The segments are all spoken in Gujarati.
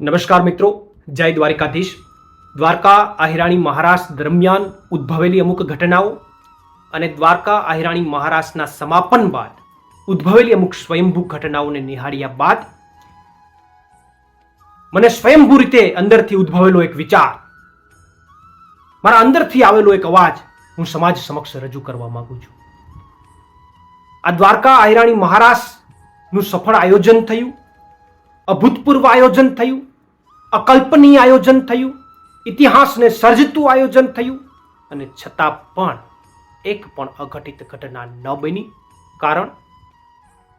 નમસ્કાર મિત્રો, જય દ્વારિકાધીશ. દ્વારકા આહિરાણી મહારાજ દરમિયાન ઉદ્ભવેલી અમુક ઘટનાઓ અને દ્વારકા આહિરાણી મહારાજના સમાપન બાદ ઉદ્ભવેલી અમુક સ્વયંભૂ ઘટનાઓને નિહાળ્યા બાદ મને સ્વયંભૂ રીતે અંદરથી ઉદ્ભવેલો એક વિચાર, મારા અંદરથી આવેલો એક અવાજ હું સમાજ સમક્ષ રજૂ કરવા માંગુ છું. આ દ્વારકા આહિરાણી મહારાજનું સફળ આયોજન થયું, અભૂતપૂર્વ આયોજન થયું અકલ્પનીય આયોજન થયું, ઇતિહાસને સર્જતું આયોજન થયું, અને છતાં પણ એક પણ અઘટિત ઘટના ન બની. કારણ?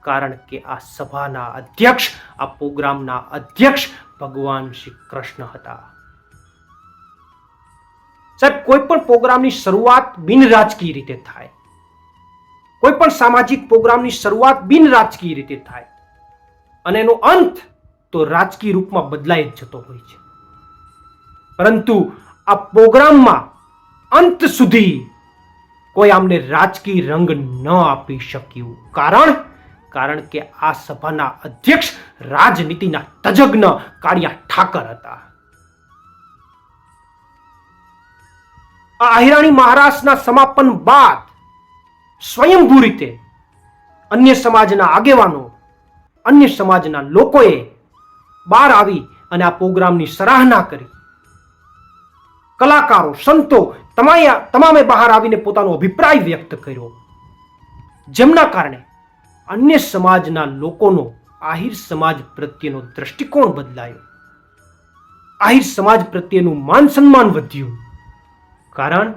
કારણ કે આ સભાના અધ્યક્ષ, આ પ્રોગ્રામના અધ્યક્ષ ભગવાન શ્રી કૃષ્ણ હતા. સાહેબ, કોઈ પણ પ્રોગ્રામની શરૂઆત બિન રાજકીય રીતે થાય. કોઈ પણ સામાજિક પ્રોગ્રામની શરૂઆત બિન રાજકીય રીતે થાય. અને એનો અંત તો રાજકીય રૂપમાં બદલાઈ જ જતો હોય છે. પરંતુ આ પ્રોગ્રામમાં અંત સુધી કોઈ આમને રાજકીય રંગ ન આપી શક્યું. કારણ? કારણ કે આ સભાના અધ્યક્ષ રાજનીતિના તજજ્ઞ કાળિયા ઠાકર હતા. આ આહિરાણી મહારાજના સમાપન બાદ સ્વયંભૂ રીતે અન્ય સમાજના આગેવાનો, અન્ય સમાજના લોકોએ બહાર આવી અને આ પ્રોગ્રામની સરાહના કરી. કલાકારો, સંતો તમાયા તમામે બહાર આવીને પોતાનો અભિપ્રાય વ્યક્ત કર્યો. જેમના કારણે અન્ય સમાજના લોકોનો આહિર સમાજ પ્રત્યેનો દ્રષ્ટિકોણ બદલાયો. આહિર સમાજ પ્રત્યેનું માન સન્માન વધ્યું. કારણ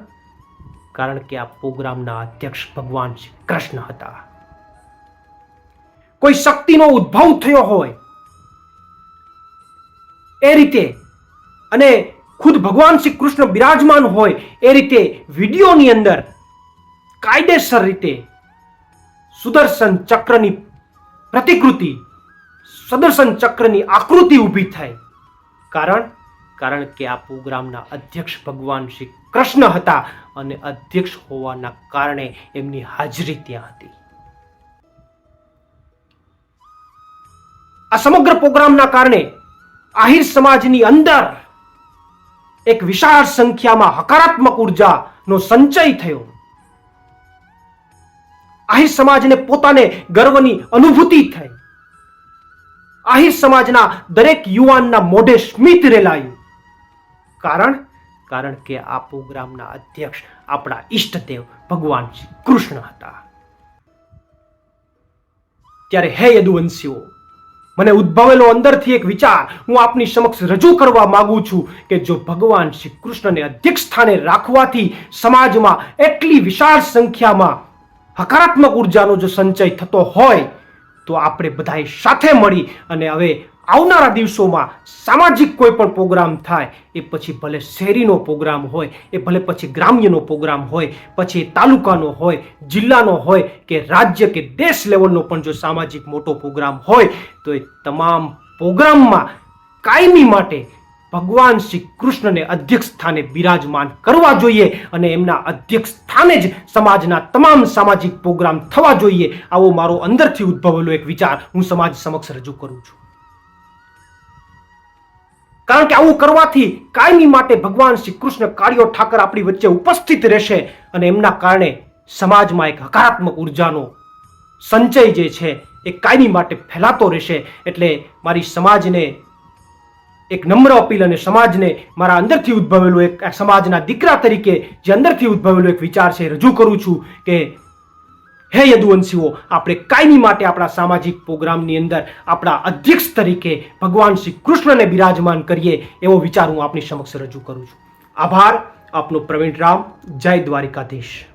કારણ કે આ પ્રોગ્રામના અધ્યક્ષ ભગવાન શ્રી કૃષ્ણ હતા. કોઈ શક્તિનો ઉદ્ભવ થયો હોય એ રીતે અને ખુદ ભગવાન શ્રી કૃષ્ણ બિરાજમાન હોય એ રીતે વિડીયોની અંદર કાયદેસર રીતે સુદર્શન ચક્રની પ્રતિકૃતિ, સુદર્શન ચક્રની આકૃતિ ઊભી થાય. કારણ કારણ કે આ પ્રોગ્રામના અધ્યક્ષ ભગવાન શ્રી કૃષ્ણ હતા અને અધ્યક્ષ હોવાના કારણે એમની હાજરી ત્યાં હતી. આ સમગ્ર પ્રોગ્રામના કારણે આહિર સમાજની અંદર એક વિશાળ સંખ્યામાં હકારાત્મક ઉર્જાનો સંચય થયો. આહિર સમાજને પોતાને ગર્વની અનુભૂતિ થઈ. આહિર સમાજના દરેક યુવાનના મોઢે સ્મિત રેલાયું. કારણ? કારણ કે આ પ્રોગ્રામના અધ્યક્ષ આપણા ઈષ્ટદેવ ભગવાન શ્રી કૃષ્ણ હતા. ત્યારે હે યદુવંશીઓ મને ઉદ્ભવેલો અંદરથી એક વિચાર હું આપની સમક્ષ રજૂ કરવા માગું છું કે જો ભગવાન શ્રી કૃષ્ણને અધ્યક્ષ સ્થાને રાખવાથી સમાજમાં એટલી વિશાળ સંખ્યામાં હકારાત્મક ઉર્જાનો જો સંચય થતો હોય, તો આપણે બધાએ સાથે મળી અને હવે આવનારા દિવસોમાં સામાજિક કોઈ પણ પ્રોગ્રામ થાય, એ પછી ભલે શહેરીનો પ્રોગ્રામ હોય, એ ભલે પછી ગ્રામ્યનો પ્રોગ્રામ હોય, પછી તાલુકાનો હોય, જિલ્લાનો હોય, કે રાજ્ય કે દેશ લેવલનો પણ જો સામાજિક મોટો પ્રોગ્રામ હોય, તો એ તમામ પ્રોગ્રામમાં કાયમી માટે ભગવાન શ્રી કૃષ્ણને અધ્યક્ષ સ્થાને બિરાજમાન કરવા જોઈએ અને એમના અધ્યક્ષ સ્થાને જ સમાજના તમામ સામાજિક પ્રોગ્રામ થવા જોઈએ. આવો મારો અંદરથી ઉદ્ભવેલો એક વિચાર હું સમાજ સમક્ષ રજૂ કરું છું. કારણ કે આવું કરવાથી કાયમી માટે ભગવાન શ્રી કૃષ્ણ કાળિયો ઠાકર આપણી વચ્ચે ઉપસ્થિત રહેશે અને એમના કારણે સમાજમાં એક હકારાત્મક ઉર્જાનો સંચય જે છે એ કાયમી માટે ફેલાતો રહેશે. એટલે મારી સમાજને એક નમ્ર અપીલ અને સમાજને મારા અંદરથી ઉદ્ભવેલું એક સમાજના દીકરા તરીકે જે અંદરથી ઉદ્ભવેલો એક વિચાર છે રજૂ કરું છું કે હે યદુવંશીઓ, આપણે કાયમી માટે આપણા સામાજિક પ્રોગ્રામની અંદર આપણા અધ્યક્ષ તરીકે ભગવાન શ્રી કૃષ્ણને બિરાજમાન કરીએ એવો વિચાર હું આપની સમક્ષ રજૂ કરું છું. આભાર આપનો પ્રવીણ રામ, જય દ્વારિકાધીશ.